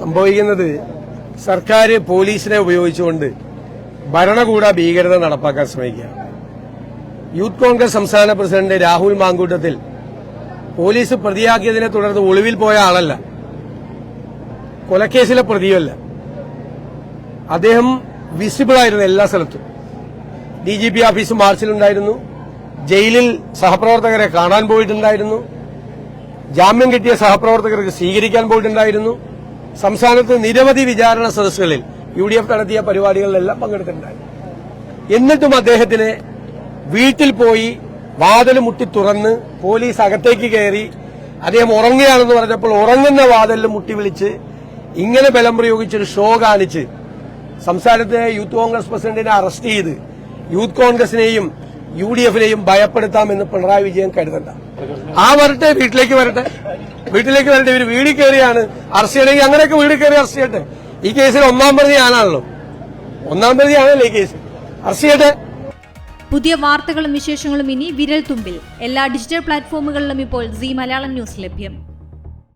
സംഭവിക്കുന്നത് സർക്കാർ പോലീസിനെ ഉപയോഗിച്ചുകൊണ്ട് ഭരണകൂട ഭീകരത നടപ്പാക്കാൻ ശ്രമിക്കുക. യൂത്ത് കോൺഗ്രസ് സംസ്ഥാന പ്രസിഡന്റ് രാഹുൽ മാങ്കൂട്ടത്തിൽ പോലീസ് പ്രതിയാക്കിയതിനെ തുടർന്ന് ഒളിവിൽ പോയ ആളല്ല. കൊലക്കേസിലെ പ്രതിയല്ല അദ്ദേഹം വിസിബിൾ ആയിരുന്നു എല്ലാ സ്ഥലത്തും. ഡി ജി പി ഓഫീസ് മാർച്ചിലുണ്ടായിരുന്നു. ജയിലിൽ സഹപ്രവർത്തകരെ കാണാൻ പോയിട്ടുണ്ടായിരുന്നു. ജാമ്യം കിട്ടിയ സഹപ്രവർത്തകർക്ക് സ്വീകരിക്കാൻ പോയിട്ടുണ്ടായിരുന്നു. സംസ്ഥാനത്ത് നിരവധി വിചാരണ സദസ്സുകളിൽ യു ഡി എഫ് നടത്തിയ പരിപാടികളിലെല്ലാം പങ്കെടുത്തിട്ടുണ്ടായിരുന്നു. എന്നിട്ടും അദ്ദേഹത്തിന് വീട്ടിൽ പോയി വാതിൽ മുട്ടി തുറന്ന് പോലീസ് അകത്തേക്ക് കയറി അദ്ദേഹം ഉറങ്ങുകയാണെന്ന് പറഞ്ഞപ്പോൾ ഉറങ്ങുന്ന വാതിലിൽ മുട്ടി വിളിച്ച് ഇങ്ങനെ ബലം പ്രയോഗിച്ചൊരു ഷോ കാണിച്ച് സംസ്ഥാനത്തെ യൂത്ത് കോൺഗ്രസ് പ്രസിഡന്റിനെ അറസ്റ്റ് ചെയ്ത് യൂത്ത് കോൺഗ്രസിനെയും യു ഡി എഫിനെയും ഭയപ്പെടുത്താമെന്ന് പിണറായി വിജയൻ കരുതണ്ട. ആ വരട്ടെ വീട്ടിലേക്ക് വരട്ടെ. വീട്ടിലേക്ക് വരട്ടെ ഇവർ വീട് കയറിയാണ് അറസ്റ്റ് ചെയ്യണമെങ്കിൽ അങ്ങനെയൊക്കെ വീട് കയറി അറസ്റ്റ് ചെയ്യട്ടെ. ഈ കേസിൽ ഒന്നാം പ്രതി ആണല്ലോ ഒന്നാം പ്രതി ആണല്ലോ ഈ കേസ്. അറസ്റ്റ് ചെയ്യട്ടെ. പുതിയ വാർത്തകളും വിശേഷങ്ങളും ഇനി വിരൽ തുമ്പിൽ. എല്ലാ ഡിജിറ്റൽ പ്ലാറ്റ്ഫോമുകളിലും ഇപ്പോൾ സി മലയാളം ന്യൂസ് ലഭ്യം.